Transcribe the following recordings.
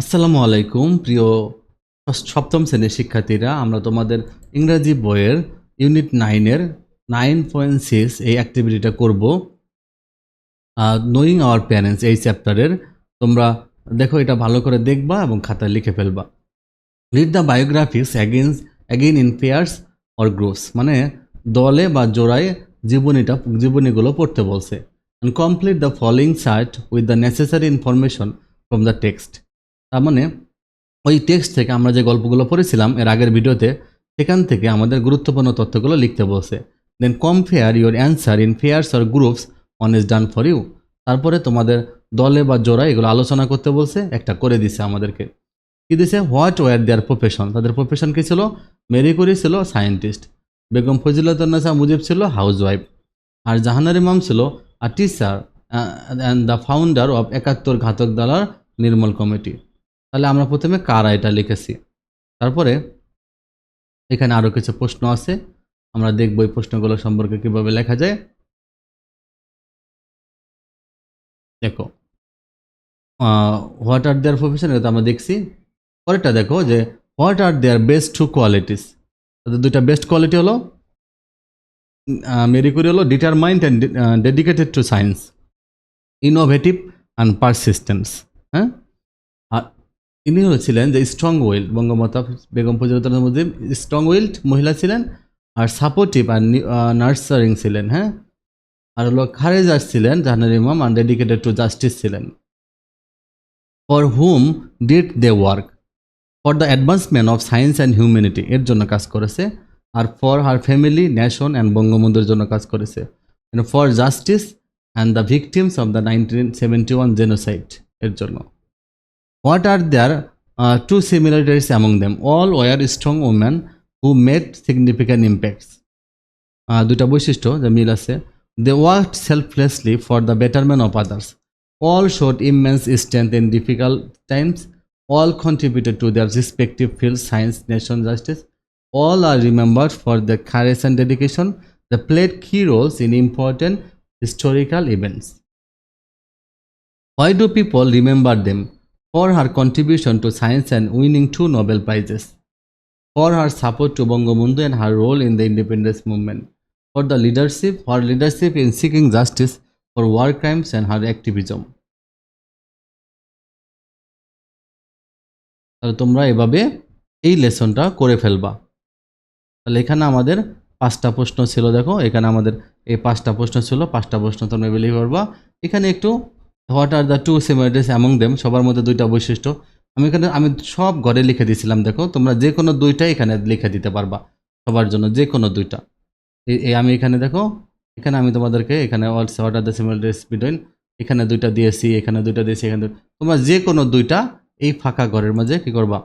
আসসালামু আলাইকুম, প্রিয় সপ্তম শ্রেণির শিক্ষার্থীরা। আমরা তোমাদের ইংরাজি বইয়ের ইউনিট নাইনের নাইন পয়েন্ট সিক্স এই অ্যাক্টিভিটিটা করব। নোয়িং আওয়ার প্যারেন্টস এই চ্যাপ্টারের। তোমরা দেখো এটা ভালো করে দেখবা এবং খাতায় লিখে ফেলবা। Read the biographies again again in pairs or groups মানে দলে বা জোড়ায় জীবনীটা, জীবনীগুলো পড়তে বলছে। Complete the following chart with the necessary information from the text তার মানে ওই টেক্সট থেকে আমরা যে গল্পগুলো পড়েছিলাম এর আগের ভিডিওতে, সেখান থেকে আমাদের গুরুত্বপূর্ণ তথ্যগুলো লিখতে বলছে। Then compare your answer in pairs or groups one is done for you তারপরে তোমাদের দলে বা জোড়া এগুলো আলোচনা করতে বলছে, একটা করে দিছে আমাদেরকে। কি দিছে? হোয়াট ওয়ার দেয়ার প্রফেশন তাদের প্রফেশন কী ছিল? মেরি কুরি ছিল সায়েন্টিস্ট বেগম ফজিলাতুন্নেসা মুজিব ছিল হাউস ওয়াইফ আর জাহানার ইমাম ছিল আর teacher and the founder of একাত্তর ঘাতক দালার নির্মল কমিটি। তাহলে আমরা প্রথমে কারা এটা লিখেছি? তারপরে এখানে আরও কিছু প্রশ্ন আছে। আমরা দেখব এই প্রশ্নগুলো সম্পর্কে কীভাবে লেখা যায়। দেখো হোয়াট আর দেয়ার প্রফেশন এটা আমরা দেখছি। পরেরটা দেখো যে what are their best two qualities তাদের দুইটা বেস্ট কোয়ালিটি হলো মেরি কুরি হলো determined and dedicated to science innovative and persistence হ্যাঁ? ইনি ছিলেন যে strong will Bangamata Begum Fazilatullah Mujib strong willed মহিলা ছিলেন আর সাপোর্টিভ আর নার্সারিং ছিলেন হ্যাঁ? আর হলো খারেজার ছিলেন, জাহানার ইমাম আর ডেডিকেটেড টু জাস্টিস ছিলেন। For whom did they work for the advancement of science and humanity এর জন্য কাজ করেছে। আর for her family nation and বঙ্গবন্ধুর জন্য কাজ করেছে। For justice and the victims of the nineteen seventy one genocide এর জন্য। what are there two similarities among them all were strong woman who made significant impacts দুটা বৈশিষ্ট্য যে মিল আছে they work selflessly for the betterment of others all showed immense strength in difficult times all contributed to their respective fields science nation justice all are remembered for their courage and dedication they played key roles in important historical events why do people remember them For her contribution to science and winning two nobel prizes for her support to Bangabandhu and her role in the independence movement for the leadership her leadership in seeking justice for war crimes and her activism তাহলে তোমরা এভাবে এই লেসনটা করে ফেলবা তাহলে এখানে আমাদের পাঁচটা প্রশ্ন ছিল দেখো এখানে আমাদের এই পাঁচটা প্রশ্ন ছিল পাঁচটা প্রশ্ন তোমরা বিলি করবা এখানে একটু what are the two similarities among them সবার মধ্যে দুইটা বৈশিষ্ট্য। আমি এখানে, আমি সব ঘরে লিখে দিয়েছিলাম, দেখো, তোমরা যে কোনো দুইটা এখানে লিখে দিতে পারবা সবার জন্য, যে কোনো দুইটা। এই- আমি এখানে, দেখো, এখানে আমি তোমাদেরকে, এখানে also what are the similarities between এখানে দুইটা দিয়েছি, এখানে দুইটা দিয়েছি, এখানে তোমরা যে কোনো দুইটা এই ফাঁকা ঘরের মাঝে কি করবা?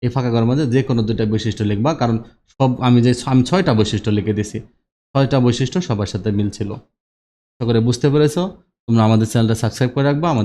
এই ফাঁকা ঘরের মাঝে যে কোনো দুইটা বৈশিষ্ট্য লিখবা, কারণ সব, আমি যে, আমি ছয়টা বৈশিষ্ট্য লিখে দিয়েছি, ছয়টা বৈশিষ্ট্য সবার সাথে মিল ছিল। আশা করে বুঝতে পেরেছ? তোমরা আমাদের চ্যানেলটা সাবস্ক্রাইব করে রাখবা আমাদের